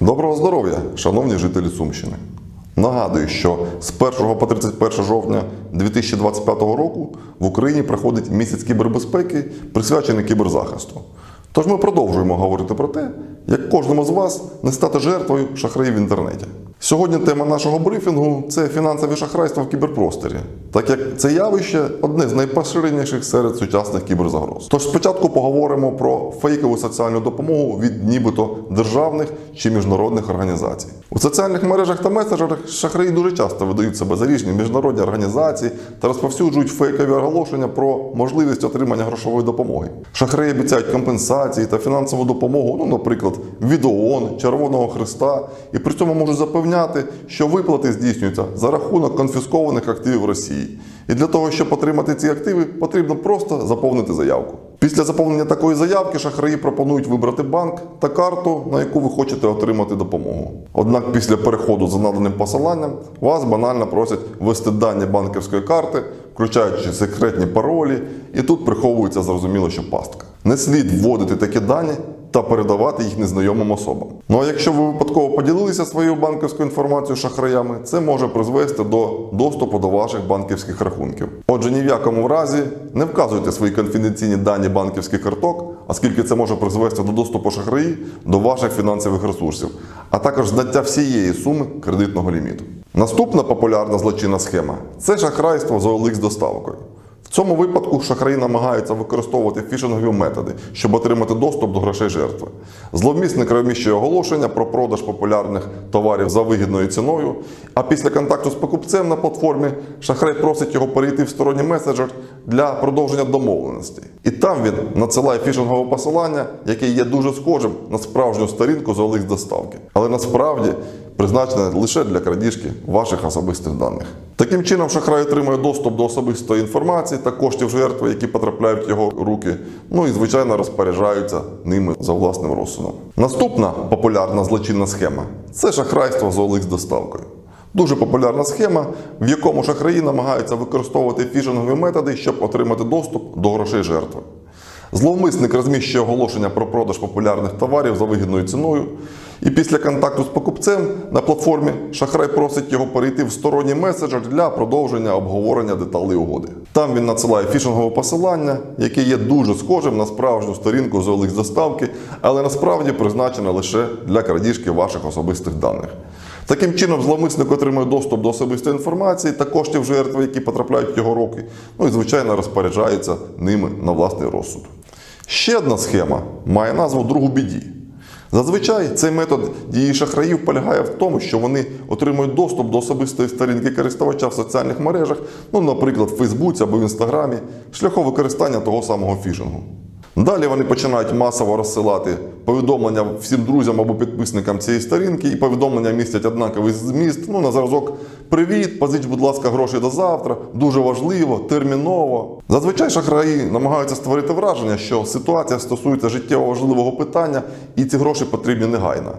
Доброго здоров'я, шановні жителі Сумщини. Нагадую, що з 1 по 31 жовтня 2025 року в Україні проходить місяць кібербезпеки, присвячений кіберзахисту. Тож ми продовжуємо говорити про те, як кожному з вас не стати жертвою шахраїв в інтернеті. Сьогодні тема нашого брифінгу це фінансові шахрайства в кіберпросторі, так як це явище одне з найпоширеніших серед сучасних кіберзагроз. Тож спочатку поговоримо про фейкову соціальну допомогу від нібито державних чи міжнародних організацій. У соціальних мережах та месенджерах шахраї дуже часто видають себе за різні міжнародні організації та розповсюджують фейкові оголошення про можливість отримання грошової допомоги. Шахраї обіцяють компенсації та фінансову допомогу, ну, наприклад, від ООН, Червоного Христа, і при цьому можуть запевняти, що виплати здійснюються за рахунок конфіскованих активів Росії. І для того, щоб отримати ці активи, потрібно просто заповнити заявку. Після заповнення такої заявки шахраї пропонують вибрати банк та карту, на яку ви хочете отримати допомогу. Однак після переходу за наданим посиланням вас банально просять ввести дані банківської карти, включаючи секретні паролі, і тут приховується зрозуміло, що пастка. Не слід вводити такі дані та передавати їх незнайомим особам. Ну а якщо ви випадково поділилися своєю банківською інформацією шахраями, це може призвести до доступу до ваших банківських рахунків. Отже, ні в якому разі не вказуйте свої конфіденційні дані банківських карток, оскільки це може призвести до доступу шахраї до ваших фінансових ресурсів, а також знаття всієї суми кредитного ліміту. Наступна популярна злочинна схема це шахрайство з OLX доставкою. Цьому випадку шахраї намагаються використовувати фішингові методи, щоб отримати доступ до грошей жертви. Зловмісник розміщує оголошення про продаж популярних товарів за вигідною ціною, а після контакту з покупцем на платформі шахрай просить його перейти в сторонній меседжер для продовження домовленості. І там він надсилає фішингове посилання, яке є дуже схожим на справжню сторінку з OLX доставки. Але насправді призначене лише для крадіжки ваших особистих даних. Таким чином, шахрай отримує доступ до особистої інформації та коштів жертви, які потрапляють в його руки, ну і звичайно розпоряджаються ними за власним розсудом. Наступна популярна злочинна схема це шахрайство з OLX доставкою. Дуже популярна схема, в якому шахраї намагаються використовувати фішингові методи, щоб отримати доступ до грошей жертви. Зловмисник розміщує оголошення про продаж популярних товарів за вигідною ціною. І після контакту з покупцем на платформі шахрай просить його перейти в сторонній меседжер для продовження обговорення деталей угоди. Там він надсилає фішингове посилання, яке є дуже схожим на справжню сторінку з доставки, але насправді призначене лише для крадіжки ваших особистих даних. Таким чином, зловмисник отримує доступ до особистої інформації та коштів жертви, які потрапляють в його руки, ну і звичайно розпоряджається ними на власний розсуд. Ще одна схема має назву другу біді. Зазвичай цей метод дії шахраїв полягає в тому, що вони отримують доступ до особистої сторінки користувача в соціальних мережах, ну, наприклад, в Фейсбуці або в Інстаграмі, шляхом використання того самого фішингу. Далі вони починають масово розсилати повідомлення всім друзям або підписникам цієї сторінки, і повідомлення містять однаковий зміст. Ну, на зразок Привіт, позич, будь ласка, гроші до завтра. Дуже важливо, терміново. Зазвичай шахраї намагаються створити враження, що ситуація стосується життєво важливого питання, і ці гроші потрібні негайно.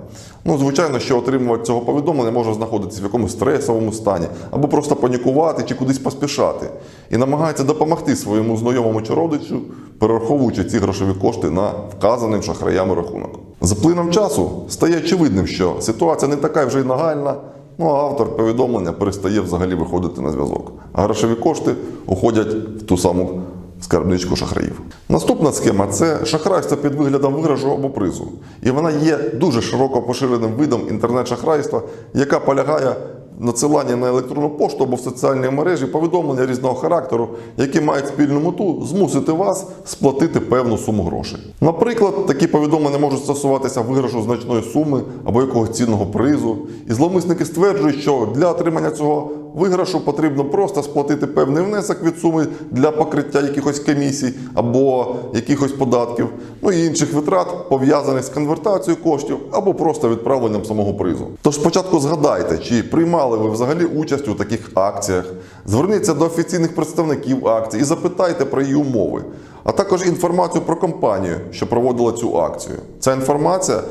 Ну, звичайно, що отримувач цього повідомлення може знаходитися в якомусь стресовому стані, або просто панікувати чи кудись поспішати, і намагається допомогти своєму знайомому чи родичу, перераховуючи ці грошові кошти на вказаним шахраями рахунок. З плином часу стає очевидним, що ситуація не така вже й нагальна. Ну а автор повідомлення перестає взагалі виходити на зв'язок. А грошові кошти уходять в ту саму скарбничку шахраїв. Наступна схема це шахрайство під виглядом виграшу або призу. І вона є дуже широко поширеним видом інтернет-шахрайства, яка полягає в надсиланні на електронну пошту або в соціальній мережі повідомлення різного характеру, які мають спільну мету змусити вас сплатити певну суму грошей. Наприклад, такі повідомлення можуть стосуватися виграшу значної суми або якогось цінного призу. І зловмисники стверджують, що для отримання цього виграшу потрібно просто сплатити певний внесок від суми для покриття якихось комісій або якихось податків, ну і інших витрат, пов'язаних з конвертацією коштів або просто відправленням самого призу. Тож спочатку згадайте, чи приймали ви взагалі участь у таких акціях. Зверніться до офіційних представників акції і запитайте про її умови, а також інформацію про компанію, що проводила цю акцію. Ця інформація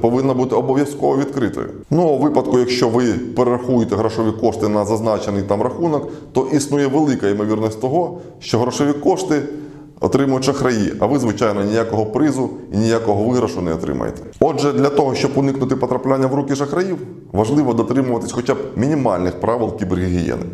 повинна бути обов'язково відкритою. Ну, у випадку, якщо ви перерахуєте грошові кошти на зазначений там рахунок, то існує велика ймовірність того, що грошові кошти отримують шахраї, а ви, звичайно, ніякого призу і ніякого виграшу не отримаєте. Отже, для того, щоб уникнути потрапляння в руки шахраїв, важливо дотримуватись хоча б мінімальних правил кібергігієни.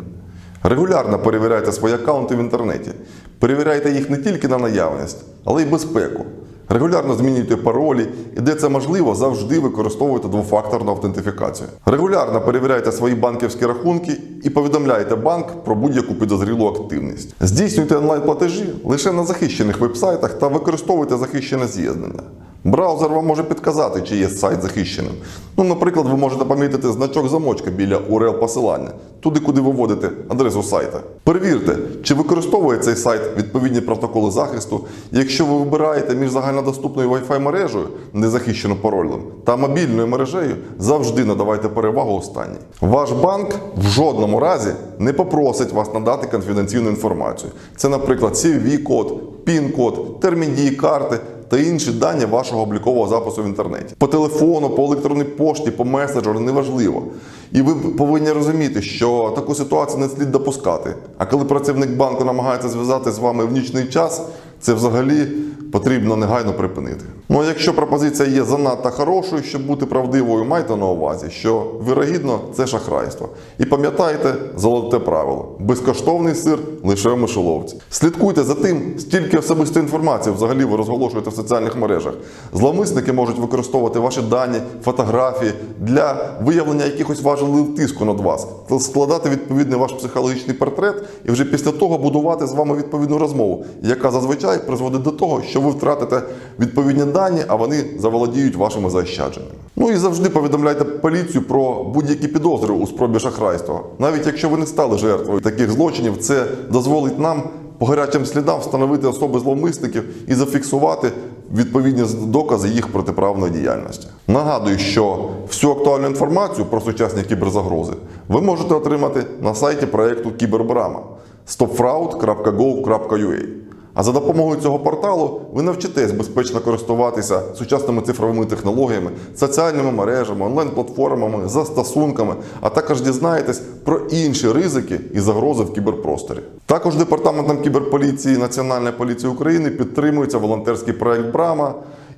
Регулярно перевіряйте свої аккаунти в інтернеті. Перевіряйте їх не тільки на наявність, але й безпеку. Регулярно змінюйте паролі і де це можливо, завжди використовуйте двофакторну автентифікацію. Регулярно перевіряйте свої банківські рахунки і повідомляйте банк про будь-яку підозрілу активність. Здійснюйте онлайн-платежі лише на захищених вебсайтах та використовуйте захищене з'єднання. Браузер вам може підказати, чи є сайт захищеним. Ну, наприклад, ви можете помітити значок замочка біля url посилання, туди, куди ви вводите адресу сайта. Перевірте, чи використовує цей сайт відповідні протоколи захисту. Якщо ви вибираєте між загальнодоступною Wi-Fi мережею, незахищену паролем, та мобільною мережею, завжди надавайте перевагу останній. Ваш банк в жодному разі не попросить вас надати конфіденційну інформацію. Це, наприклад, CVV-код, PIN-код, термін дії карти та інші дані вашого облікового запису в інтернеті. По телефону, по електронній пошті, по меседжеру неважливо. І ви повинні розуміти, що таку ситуацію не слід допускати. А коли працівник банку намагається зв'язати з вами в нічний час, це взагалі потрібно негайно припинити. Ну а якщо пропозиція є занадто хорошою, щоб бути правдивою, майте на увазі, що вірогідно це шахрайство. І пам'ятайте золоте правило: безкоштовний сир лише в мишоловці. Слідкуйте за тим, стільки особистої інформації взагалі ви розголошуєте в соціальних мережах. Зловмисники можуть використовувати ваші дані, фотографії для виявлення якихось важливих тиску над вас, складати відповідний ваш психологічний портрет і вже після того будувати з вами відповідну розмову, яка зазвичай призводить до того, що ви втратите відповідні дані, а вони заволодіють вашими заощадженнями. Ну і завжди повідомляйте поліцію про будь-які підозри у спробі шахрайства. Навіть якщо ви не стали жертвою таких злочинів, це дозволить нам по гарячим слідам встановити особи зловмисників і зафіксувати відповідні докази їх протиправної діяльності. Нагадую, що всю актуальну інформацію про сучасні кіберзагрози ви можете отримати на сайті проєкту Кібербрама stopfraud.gov.ua. А за допомогою цього порталу ви навчитесь безпечно користуватися сучасними цифровими технологіями, соціальними мережами, онлайн-платформами, застосунками, а також дізнаєтесь про інші ризики і загрози в кіберпросторі. Також департаментом кіберполіції Національної поліції України підтримується волонтерський проект Брама.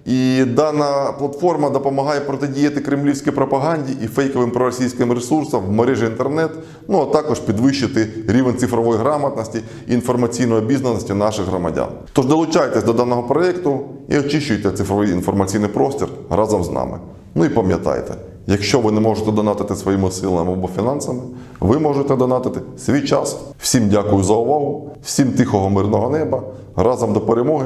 І дана платформа допомагає протидіяти кремлівській пропаганді і фейковим проросійським ресурсам в мережі інтернет, ну а також підвищити рівень цифрової грамотності і інформаційної обізнаності наших громадян. Тож долучайтесь до даного проєкту і очищуйте цифровий інформаційний простір разом з нами. Ну і пам'ятайте, якщо ви не можете донатити своїми силами або фінансами, ви можете донатити свій час. Всім дякую за увагу, всім тихого мирного неба. Разом до перемоги.